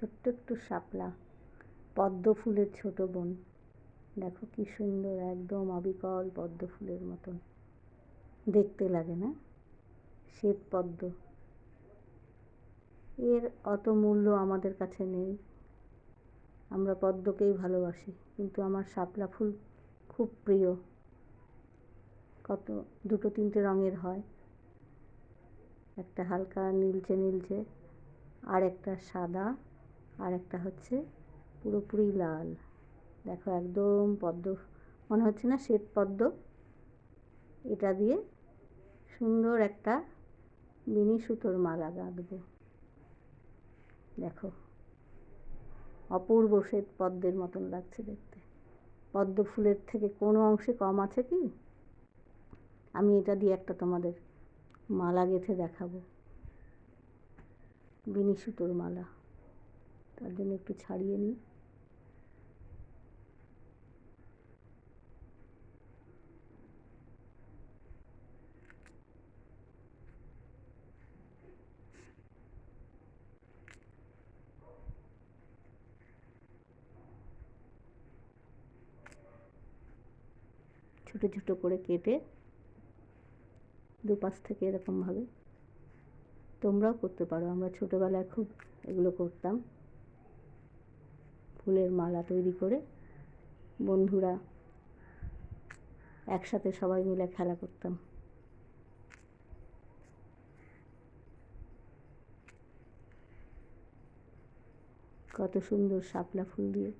ছোট্ট একটু শাপলা, পদ্ম ফুলের ছোট বোন। দেখো কি সুন্দর, একদম অবিকল পদ্ম ফুলের মতন। দেখতে লাগে না? শ্বেত পদ্ম। এর অত মূল্য আমাদের কাছে নেই। আমরা পদ্মকেই ভালোবাসি, কিন্তু আমার শাপলা ফুল খুব প্রিয়। কত, দুটো তিনটে রঙের হয়। একটা হালকা নীলচে নীলচে আর একটা সাদা। আর একটা হচ্ছে পুরোপুরি লাল। দেখো একদম পদ্ম, মনে হচ্ছে না শ্বেত পদ্ম। এটা দিয়ে সুন্দর একটা মিনি সুতোর মালা গাঁথবো দেখো, অপূর্ব শ্বেত পদ্মের মতন লাগছে দেখতে। পদ্ম ফুলের থেকে কোনো অংশে কম আছে কি? আমি এটা দিয়ে একটা তোমাদের মালা গেঁথে দেখাবো। বিনি সুতোর মালা। তার জন্য একটু ছাড়িয়ে নিই। ছোটো ছোটো করে কেটে দুপাশ থেকে এরকমভাবে তোমরাও করতে পারো। আমরা ছোটোবেলায় খুব এগুলো করতাম। ফুলের মালা তৈরি করে বন্ধুরা একসাথে সবাই মিলে খেলা করতাম। কত সুন্দর শাপলা ফুল দিয়ে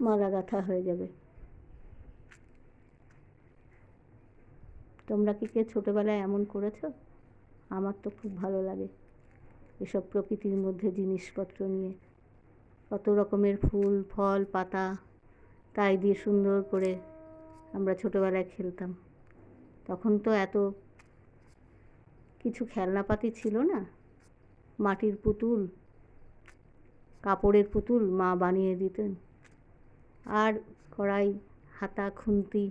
মালা গাঁথা হয়ে যাবে। তোমরা কি কে ছোটোবেলায় এমন করেছ? আমার তো খুব ভালো লাগে। এসব প্রকৃতির মধ্যে জিনিসপত্র নিয়ে। কত রকমের ফুল, ফল, পাতা, তাই দিয়ে সুন্দর করে আমরা ছোটোবেলায় খেলতাম। তখন তো এত কিছু খেলনাপাতি ছিল না। মাটির পুতুল, কাপড়ের পুতুল মা বানিয়ে দিতেন। আর কড়াই, হাতা, খুন্তি,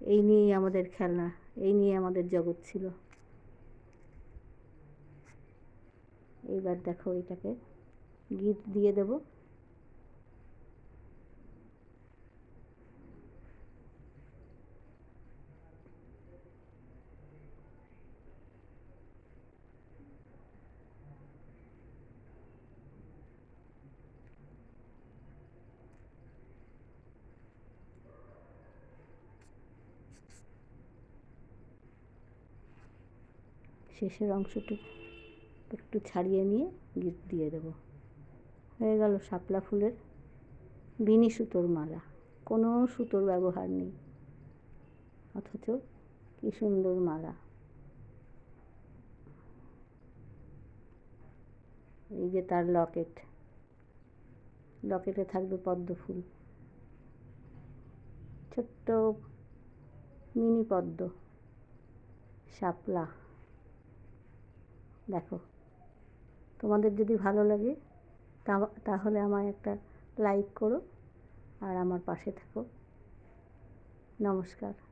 এই নিয়েই আমাদের খেলনা, এই নিয়ে আমাদের জগৎ ছিল। এইবার দেখো এটাকে গিট দিয়ে দেব। শেষের অংশটুকু একটু ছাড়িয়ে নিয়ে গিট দিয়ে দেবো। হয়ে গেল শাপলা ফুলের বিনি সুতোর মালা। কোনো সুতোর ব্যবহার নেই। অথচ কী সুন্দর মালা। এই যে তার লকেট। লকেটে থাকবে পদ্ম ফুল। ছোট্ট মিনি পদ্ম। শাপলা। দেখো। তোমাদের যদি ভালো লাগে তাহলে আমায় একটা লাইক করো আর আমার পাশে থাকো। নমস্কার।